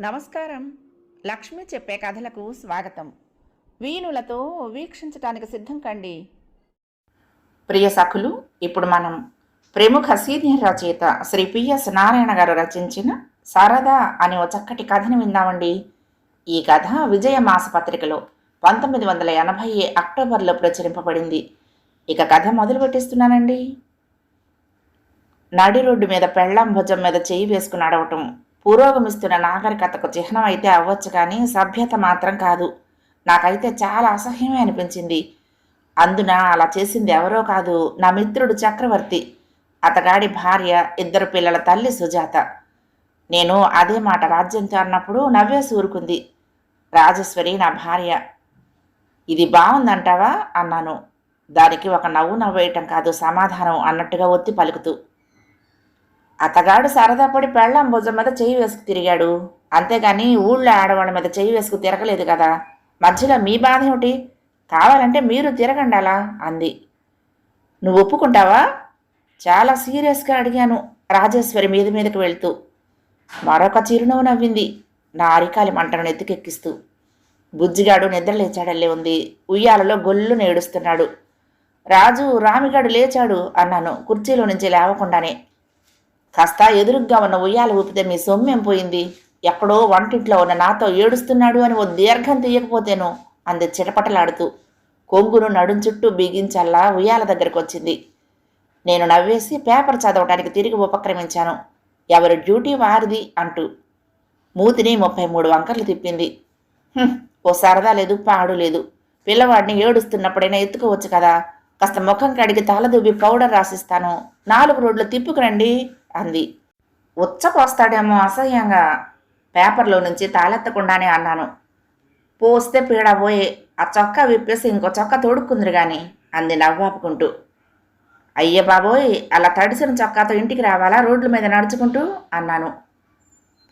నమస్కారం. లక్ష్మి చెప్పే కథలకు స్వాగతం. వీణులతో వీక్షించటానికి సిద్ధం కండి. ప్రియ సఖులు ఇప్పుడు మనం ప్రముఖ సీనియర్ రచయిత శ్రీ పిఎస్ నారాయణ గారు రచించిన సరదా అనే ఓ చక్కటి కథని విందామండి. ఈ కథ విజయ మాసపత్రికలో పంతొమ్మిది వందల ఎనభై అక్టోబర్లో ప్రచురింపబడింది. ఇక కథ మొదలు పెట్టిస్తున్నానండి. నడి రోడ్డు మీద పెళ్ళం భుజం మీద చేయి వేసుకుని అడవటం పురోగమిస్తున్న నాగరికతకు చిహ్నం అయితే అవ్వచ్చు కానీ సభ్యత మాత్రం కాదు. నాకైతే చాలా అసహ్యమే అనిపించింది. అందున అలా చేసింది ఎవరో కాదు నా మిత్రుడు చక్రవర్తి. అతగాడి భార్య ఇద్దరు పిల్లల తల్లి సుజాత. నేను అదే మాట రాజ్యంతో అన్నప్పుడు నవ్వేసి ఊరుకుంది రాజేశ్వరి నా భార్య. ఇది బాగుందంటావా అన్నాను. దానికి ఒక నవ్వు నవ్వేయటం కాదు సమాధానం అన్నట్టుగా ఒత్తి పలుకుతూ. అతగాడు సరదాపడి పెళ్ళం భుజం మీద చేయి వేసుకు తిరిగాడు. అంతేగాని ఊళ్ళో ఆడవాళ్ళ మీద చేయి వేసుకు తిరగలేదు కదా. మధ్యలో మీ బాధ ఏమిటి? కావాలంటే మీరు తిరగండి అలా అంది. నువ్వు ఒప్పుకుంటావా? చాలా సీరియస్గా అడిగాను రాజేశ్వరి మీద మీదకి వెళ్తూ. మరొక చిరునవ్వు నవ్వింది నా అరికాలి మంటను ఎత్తుకెక్కిస్తూ బుజ్జిగాడు నిద్రలేచాడల్లే ఉంది. ఉయ్యాలలో గొల్లు నేడుస్తున్నాడు. రాజు రామిగాడు లేచాడు అన్నాను కుర్చీలో నుంచి లేవకుండానే. కాస్త ఎదురుగ్గా ఉన్న ఉయ్యాల ఊపితే మీ సొమ్మేం పోయింది. ఎక్కడో వంటింట్లో ఉన్న నాతో ఏడుస్తున్నాడు అని ఓ దీర్ఘం తీయకపోతేను అంది చిటపటలాడుతూ. కొంగును నడుం చుట్టూ బిగించల్లా ఉయ్యాల దగ్గరకు వచ్చింది నేను నవ్వేసి పేపర్ చదవటానికి తిరిగి ఉపక్రమించాను. ఎవరి డ్యూటీ వారిది అంటూ మూతిని ముప్పై మూడు వంకర్లు తిప్పింది. ఓ సరదా లేదు పాడు లేదు. పిల్లవాడిని ఏడుస్తున్నప్పుడైనా ఎత్తుకోవచ్చు కదా. కాస్త ముఖం కడిగి తలదువ్వి పౌడర్ రాసిస్తాను. నాలుగు రోడ్లు తిప్పుకురండి. అంది. ఉచ్చపోస్తాడేమో అసహ్యంగా పేపర్లో నుంచి తాళెత్తకుండానే అన్నాను. పోస్తే పీడ పోయే ఆ చొక్కా విప్పేసి ఇంకో చొక్కా తోడుక్కుందిరు గాని అంది నవ్వాపుకుంటూ. అయ్య బాబోయ్ అలా తడిసిన చొక్కాతో ఇంటికి రావాలా? రోడ్ల మీద నడుచుకుంటూ? అన్నాను.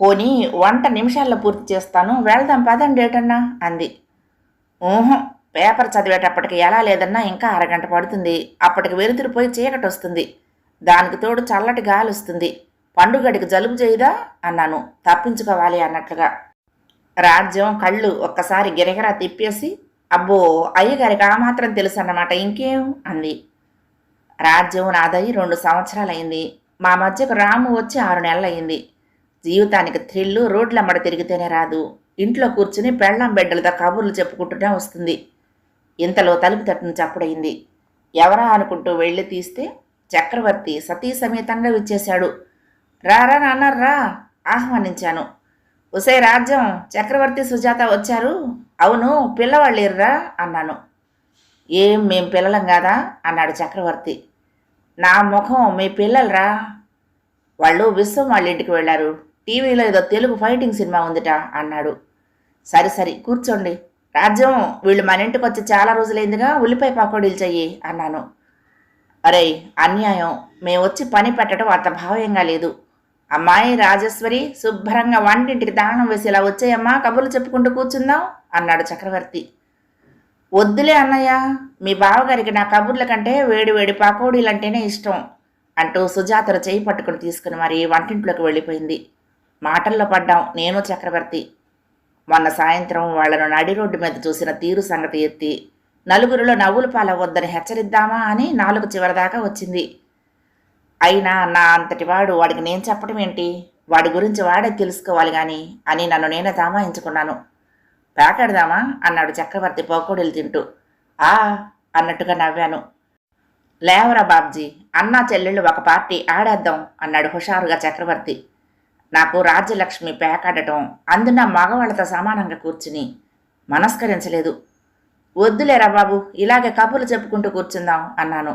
పోనీ వంట నిమిషాల్లో పూర్తి చేస్తాను. వెళ్దాం పదండి ఏటన్నా అంది. ఊహం పేపర్ చదివేటప్పటికి ఎలా లేదన్నా ఇంకా అరగంట పడుతుంది. అప్పటికి వెలుతురిపోయి చీకటి వస్తుంది దానికి తోడు చల్లటి గాలి వస్తుంది. పండుగడికి జలుబు చేయదా? అన్నాను. తప్పించుకోవాలి అన్నట్లుగా. రాజ్యం కళ్ళు ఒక్కసారి గిరగిరా తిప్పేసి అబ్బో అయ్యగారికి ఆ మాత్రం తెలుసు అన్నమాట ఇంకేం? అంది. రాజ్యం నాదయ్యి రెండు సంవత్సరాలైంది మా మధ్యకు రాము వచ్చి ఆరు నెలలయ్యింది జీవితానికి థ్రిల్లు రోడ్లమ్మడ తిరిగితేనే రాదు. ఇంట్లో కూర్చుని పెళ్ళం బిడ్డలతో కబుర్లు చెప్పుకుంటూనే వస్తుంది. ఇంతలో తలుపు తట్టును చప్పుడయింది. ఎవరా అనుకుంటూ వెళ్ళి తీస్తే చక్రవర్తి సతీ సమేతంగా విచ్చేశాడు. రారా నాన్నర్రా రా ఆహ్వానించాను. ఉసే రాజ్యం చక్రవర్తి సుజాత వచ్చారు. అవును పిల్లవాళ్ళేర్రా అన్నాను. ఏం మేం పిల్లలం కాదా అన్నాడు చక్రవర్తి. నా ముఖం మీ పిల్లలరా? వాళ్ళు విశ్వం వాళ్ళ ఇంటికి వెళ్ళారు. టీవీలో ఏదో తెలుగు ఫైటింగ్ సినిమా ఉందిట అన్నాడు. సరి సరి కూర్చోండి. రాజ్యం వీళ్ళు మన ఇంటికి వచ్చి చాలా రోజులైందిగా ఉల్లిపాయ పకోడీలు చెయ్యి అన్నాను. అరే అన్యాయం. మేము వచ్చి పని పెట్టడం అంత భావ్యంగా లేదు. అమ్మాయి రాజేశ్వరి శుభ్రంగా వంటింటికి దానం వేసి ఇలా వచ్చాయమ్మా కబుర్లు చెప్పుకుంటూ కూర్చుందాం అన్నాడు చక్రవర్తి. వద్దులే అన్నయ్య మీ బావగారికి నా కబుర్ల కంటే వేడి వేడి పాకోడీలంటేనే ఇష్టం అంటూ సుజాతను చేయి పట్టుకుని తీసుకుని మరి వంటింట్లోకి వెళ్ళిపోయింది. మాటల్లో పడ్డాం నేను చక్రవర్తి. మొన్న సాయంత్రం వాళ్ళను నడి రోడ్డు మీద చూసిన తీరు సంగతి ఎత్తి నలుగురిలో నవ్వులు పాలవద్దని హెచ్చరిద్దామా అని నాలుగు చివరిదాకా వచ్చింది. అయినా నా అంతటి వాడు వాడికి నేను చెప్పడం ఏంటి? వాడి గురించి వాడే తెలుసుకోవాలి కానీ అని నన్ను నేనే తామాయించుకున్నాను. పేకాడదామా? అన్నాడు చక్రవర్తి పకోడీలు తింటూ. ఆ అన్నట్టుగా నవ్వాను. లేవరా బాబ్జీ అన్నా చెల్లెళ్ళు ఒక పార్టీ ఆడేద్దాం అన్నాడు హుషారుగా చక్రవర్తి. నాకు రాజ్యలక్ష్మి పేకాడటం అందున మగవాళ్ళతో సమానంగా కూర్చుని మనస్కరించలేదు. వద్దులేరా బాబు ఇలాగే కబుర్లు చెప్పుకుంటూ కూర్చుందాం అన్నాను.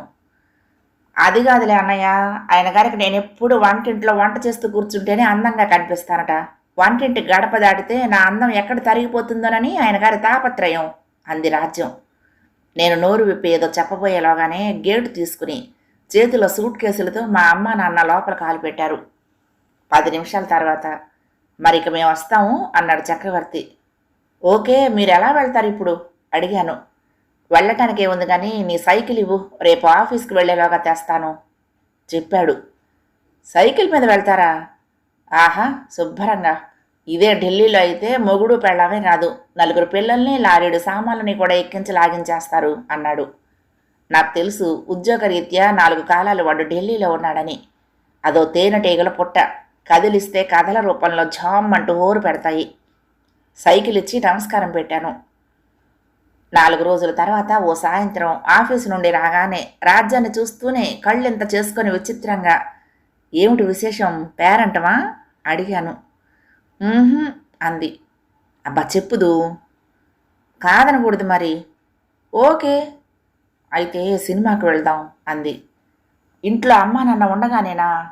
అది కాదులే అన్నయ్య ఆయన గారికి నేను ఎప్పుడు వంటింట్లో వంట చేస్తూ కూర్చుంటేనే అందంగా కనిపిస్తానట. వంటింటి గడప దాటితే నా అందం ఎక్కడ తరిగిపోతుందోనని ఆయన గారి తాపత్రయం అంది రాజ్యం. నేను నోరు విప్పి ఏదో చెప్పబోయేలోగానే గేటు తీసుకుని చేతిలో సూట్ కేసులతో మా అమ్మ నాన్న లోపల కాలు పెట్టారు. పది నిమిషాల తర్వాత మరి ఇక మేము వస్తాము అన్నాడు చక్రవర్తి. ఓకే మీరు ఎలా వెళ్తారు ఇప్పుడు? అడిగాను. వెళ్ళటానికి ఏముంది కానీ నీ సైకిల్ ఇవ్వు రేపు ఆఫీస్కి వెళ్ళేలాగా తెస్తాను చెప్పాడు. సైకిల్ మీద వెళ్తారా? ఆహా శుభ్రంగా. ఇదే ఢిల్లీలో అయితే మొగుడు పెళ్ళామే రాదు. నలుగురు పిల్లల్ని లారీడు సామాన్లని కూడా ఎక్కించి లాగించేస్తారు అన్నాడు. నాకు తెలుసు ఉద్యోగరీత్యా నాలుగు కాలాలు వాడు ఢిల్లీలో ఉన్నాడని. అదో తేనెటీగల పుట్ట. కదిలిస్తే కథల రూపంలో జామ్ అంటూ హోరు పెడతాయి. సైకిల్ ఇచ్చి నమస్కారం పెట్టాను. నాలుగు రోజుల తర్వాత ఓ సాయంత్రం ఆఫీసు నుండి రాగానే రాజ్యాన్ని చూస్తూనే కళ్ళెంత చేసుకొని విచిత్రంగా ఏమిటి విశేషం? పేరంటమా? అడిగాను. అంది. అబ్బా చెప్పుదు. కాదనకూడదు మరి. ఓకే అయితే సినిమాకి వెళ్దాం అంది. ఇంట్లో అమ్మ నాన్న ఉండగానేనా?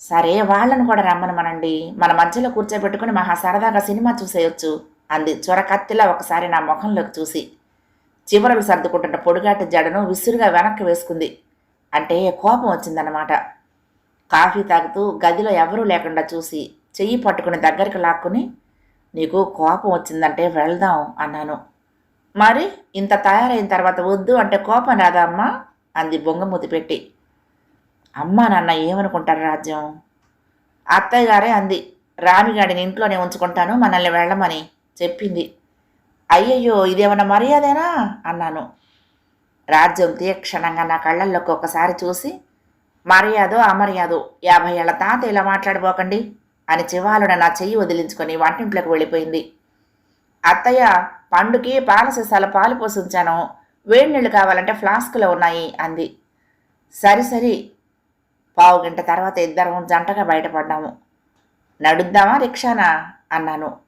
సరే వాళ్ళను కూడా రమ్మనమనండి. మన మధ్యలో కూర్చోబెట్టుకుని మహా సరదాగా సినిమా చూసేయొచ్చు. అంది. చొరకత్తిలా ఒకసారి నా ముఖంలోకి చూసి. చివరలు సర్దుకుంటున్న పొడిగాటి జడను విసురుగా వెనక్కి వేసుకుంది. అంటే కోపం వచ్చిందన్నమాట. కాఫీ తాగుతూ గదిలో ఎవరూ లేకుండా చూసి చెయ్యి పట్టుకుని దగ్గరికి లాక్కుని నీకు కోపం వచ్చిందంటే వెళ్దాం అన్నాను. మరి ఇంత తయారైన తర్వాత వద్దు అంటే కోపం రాదా అమ్మా? అంది బొంగమూతి పెట్టి. అమ్మా నాన్న ఏమనుకుంటారు రాజ్యం? అత్తయ్య గారే అంది. రామిగాడిని ఇంట్లోనే ఉంచుకుంటాను మనల్ని వెళ్ళమని. చెప్పింది. అయ్యయ్యో ఇదేమన్నా మర్యాదేనా? అన్నాను. రాజ్యం తీక్షణంగా నా కళ్ళల్లోకి ఒకసారి చూసి మర్యాదో అమర్యాదో యాభై ఏళ్ళ తాత ఇలా మాట్లాడిపోకండి అని చివాలున నా చెయ్యి వదిలించుకొని వంటింట్లోకి వెళ్ళిపోయింది. అత్తయ్య పండుకి పాల సీసాల పాలు పోసించాను. వేడి నీళ్ళు కావాలంటే ఫ్లాస్కులో ఉన్నాయి అంది. సరి సరి. పావు గంట తర్వాత ఇద్దరం జంటగా బయటపడ్డాము. నడుద్దామా రిక్షానా? అన్నాను.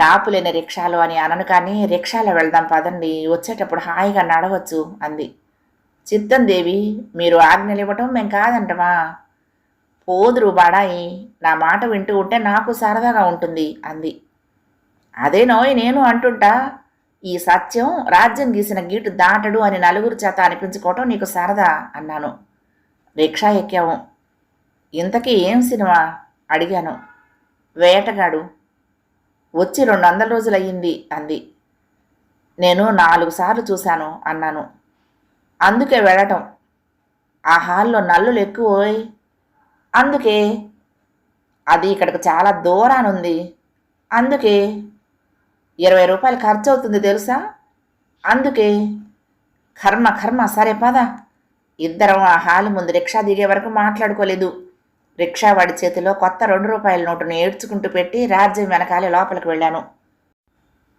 టాపు లేని రిక్షాలు అని అనను కానీ రిక్షాలో వెళ్దాం పదండి. వచ్చేటప్పుడు హాయిగా నడవచ్చు అంది. చిత్తం దేవి మీరు ఆజ్ఞలు ఇవ్వటం మేం కాదంటమా? పోదురు బాడాయి నా మాట వింటూ ఉంటే నాకు సరదాగా ఉంటుంది అంది. అదే నోయ్ నేను అంటుంటా ఈ సత్యం రాజ్యం గీసిన గీటు దాటడు అని నలుగురు చేత అనిపించుకోవటం నీకు సరదా అన్నాను. రిక్షా ఎక్కాము. ఇంతకీ ఏం సినిమా? అడిగాను. వేటగాడు. వచ్చి రెండు వందల రోజులయ్యింది అంది. నేను నాలుగు సార్లు చూశాను అన్నాను. అందుకే వెళ్ళటం. ఆ హాల్లో నల్లులు ఎక్కువోయ్ అందుకే. అది ఇక్కడికి చాలా దూరానుంది. అందుకే. ఇరవై రూపాయలు ఖర్చు అవుతుంది తెలుసా? అందుకే. కర్మ కర్మ సరే పద. ఇద్దరం ఆ హాలు ముందు రిక్షా దిగే వరకు మాట్లాడుకోలేదు. రిక్షా వాడి చేతిలో కొత్త రెండు రూపాయల నోటును ఏడ్చుకుంటూ పెట్టి రాజ్యం వెనకాలే లోపలికి వెళ్ళాను.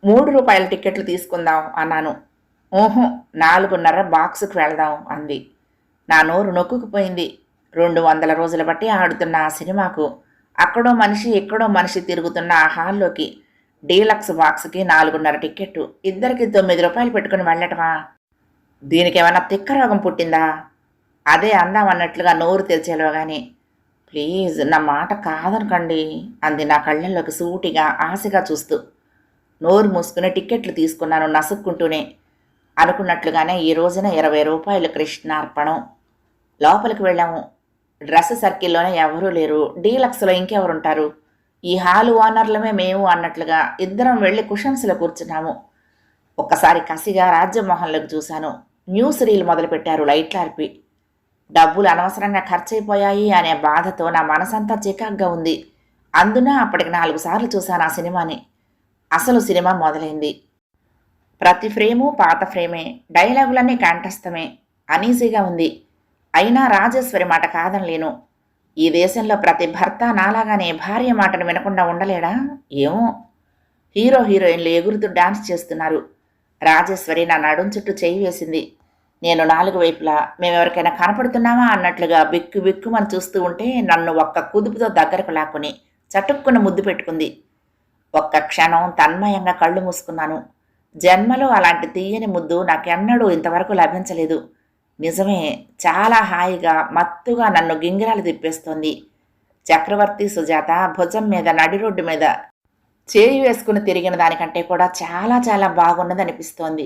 మూడు రూపాయల టిక్కెట్లు తీసుకుందాం అన్నాను. ఓహో నాలుగున్నర బాక్సుకు వెళదాం అంది. నా నోరు నొక్కుకుపోయింది. రెండు వందల రోజుల బట్టి ఆడుతున్న ఆ సినిమాకు అక్కడో మనిషి ఎక్కడో మనిషి తిరుగుతున్న ఆ హాల్లోకి డీలక్స్ బాక్స్కి నాలుగున్నర టిక్కెట్టు. ఇద్దరికి తొమ్మిది రూపాయలు పెట్టుకుని వెళ్ళటమా? దీనికి ఏమైనా తిక్క రోగం పుట్టిందా? అదే అందామన్నట్లుగా నోరు తెరిచేలోగాని ప్లీజ్ నా మాట కాదనకండి అంది నా కళ్ళల్లోకి సూటిగా ఆశగా చూస్తూ. నోరు మూసుకుని టిక్కెట్లు తీసుకున్నాను నసుక్కుంటూనే. అనుకున్నట్లుగానే ఈ రోజున ఇరవై రూపాయలు కృష్ణార్పణం. లోపలికి వెళ్ళాము. డ్రెస్ సర్కిల్లోనే ఎవరూ లేరు. డీలక్స్లో ఇంకెవరుంటారు? ఈ హాలు ఓనర్లమే మేము అన్నట్లుగా ఇద్దరం వెళ్ళి కుషన్స్లో కూర్చున్నాము. ఒక్కసారి కసిగా రాజ్యమోహన్లోకి చూశాను. న్యూస్ రీల్ మొదలుపెట్టారు లైట్లార్పి. డబ్బులు అనవసరంగా ఖర్చయిపోయాయి అనే బాధతో నా మనసంతా చికాగ్గా ఉంది. అందున అప్పటికి నాలుగు సార్లు చూశాను ఆ సినిమాని. అసలు సినిమా మొదలైంది. ప్రతి ఫ్రేము పాత ఫ్రేమే డైలాగులన్నీ కంఠస్థమే అనీజీగా ఉంది. అయినా రాజేశ్వరి మాట కాదనలేను ఈ దేశంలో ప్రతి భర్త నాలాగానే భార్య మాటను వినకుండా ఉండలేడా? ఏమో. హీరో హీరోయిన్లు ఎగురుతూ డాన్స్ చేస్తున్నారు. రాజేశ్వరి నా నడుం చుట్టూ చేయి వేసింది. నేను నాలుగు వైపులా మేమెవరికైనా కనపడుతున్నామా అన్నట్లుగా బిక్కు బిక్కుమని చూస్తూ ఉంటే నన్ను ఒక్క కుదుపుతో దగ్గరకు లాక్కుని చటుక్కున ముద్దు పెట్టుకుంది. ఒక్క క్షణం తన్మయంగా కళ్ళు మూసుకున్నాను. జన్మలో అలాంటి తీయని ముద్దు నాకెన్నడూ ఇంతవరకు లభించలేదు. నిజమే చాలా హాయిగా మత్తుగా నన్ను గింగిరాలు తిప్పేస్తోంది. చక్రవర్తి సుజాత భుజం మీద నడి రోడ్డు మీద చేయి వేసుకుని తిరిగిన దానికంటే కూడా చాలా చాలా బాగున్నది అనిపిస్తోంది